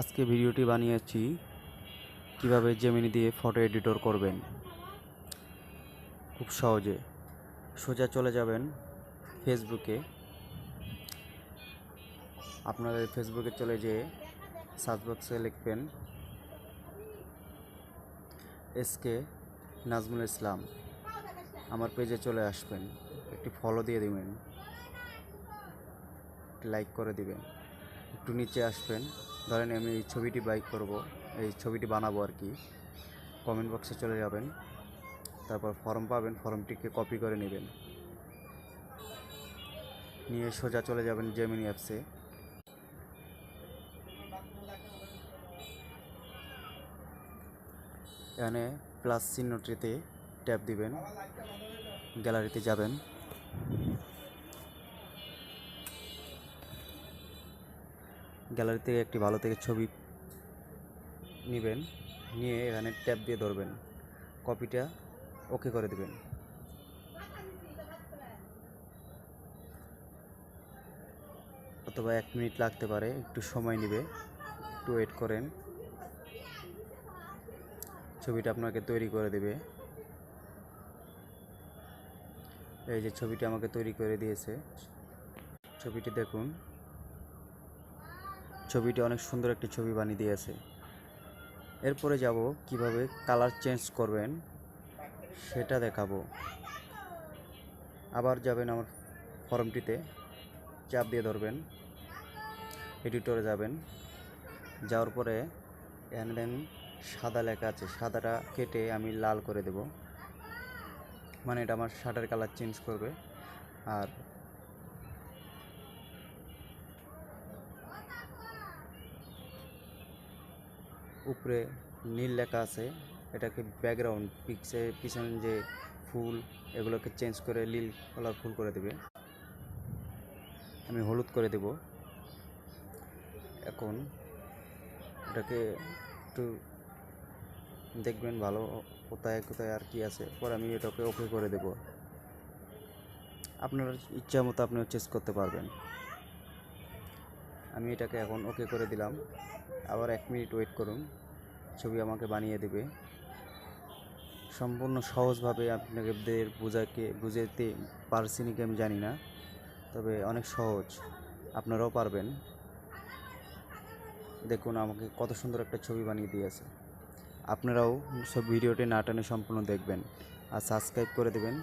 আজকে ভিডিওটি বানিয়েছি। কীভাবে জেমিনি দিয়ে ফটো এডিটর করবেন? খুব সহজে। সোজা চলে যাবেন ফেসবুকে আপনাদের ফেসবুকে চলে যেয়ে সার্চ বক্সে লিখবেন এসকে নাজমুল ইসলাম আমার পেজে চলে আসবেন। একটি ফলো দিয়ে দিবেন। লাইক করে দিবেন। একটু নিচে আসবেন। ধরেন আমি এই ছবিটি বাইক করব, এই ছবিটি বানাবো আর কি। কমেন্ট বক্সে চলে যাবেন, তারপর ফর্ম পাবেন ফর্মটিকে কপি করে নেবেন। নিয়ে সোজা চলে যাবেন জেমিনি অ্যাপসে এখানে প্লাস চিহ্নটিতে ট্যাপ দিবেন গ্যালারিতে যাবেন। গ্যালারি থেকে একটি ভালো থেকে ছবি নেবেন, নিয়ে এখানে ট্যাপ দিয়ে ধরবেন। কপিটা ওকে করে দেবেন। অথবা এক মিনিট লাগতে পারে, একটু সময় নেবে। একটু ওয়েট করেন। ছবিটা আপনাকে তৈরি করে দেবে। এই যে ছবিটি আমাকে তৈরি করে দিয়েছে। ছবিটি দেখুন। ছবিটি অনেক সুন্দর একটি ছবি বানিয়ে দিয়েছে। এরপরে যাব কীভাবে কালার চেঞ্জ করবেন সেটা দেখাবো। আবার যাবেন আমার ফর্মটিতে, চাপ দিয়ে ধরবেন, এডিটরে যাবেন। যাওয়ার পরে এখানে দেন সাদা লেখা আছে, সাদাটা কেটে আমি লাল করে দেব। মানে এটা আমার শার্টের কালার চেঞ্জ করবে। আর উপরে নীল লেখা আছে। এটাকে ব্যাকগ্রাউন্ড পিকসে পিছনে যে ফুল, এগুলোকে চেঞ্জ করে নীল কালার ফুল করে দেবে। আমি হলুদ করে দেব। এখন এটাকে একটু দেখবেন ভালো কোথায় কোথায় আর কি আছে। পরে আমি এটাকে ওকে করে দেব। আপনার ইচ্ছা মতো আপনিও চেঞ্জ করতে পারবেন। আমি এটাকে এখন ওকে করে দিলাম। আবার এক মিনিট ওয়েট করুন। ছবি আমাকে বানিয়ে দেবে। সম্পূর্ণ সহজভাবে আপনাদের বোঝাকে বুঝাতে পারছি নাকি আমি জানি না। তবে অনেক সহজ। আপনারাও পারবেন। দেখুন, আমাকে কত সুন্দর একটা ছবি বানিয়ে দিয়েছে। আপনারাও সব ভিডিওটি না টানে সম্পূর্ণ দেখবেন। আর সাবস্ক্রাইব করে দেবেন।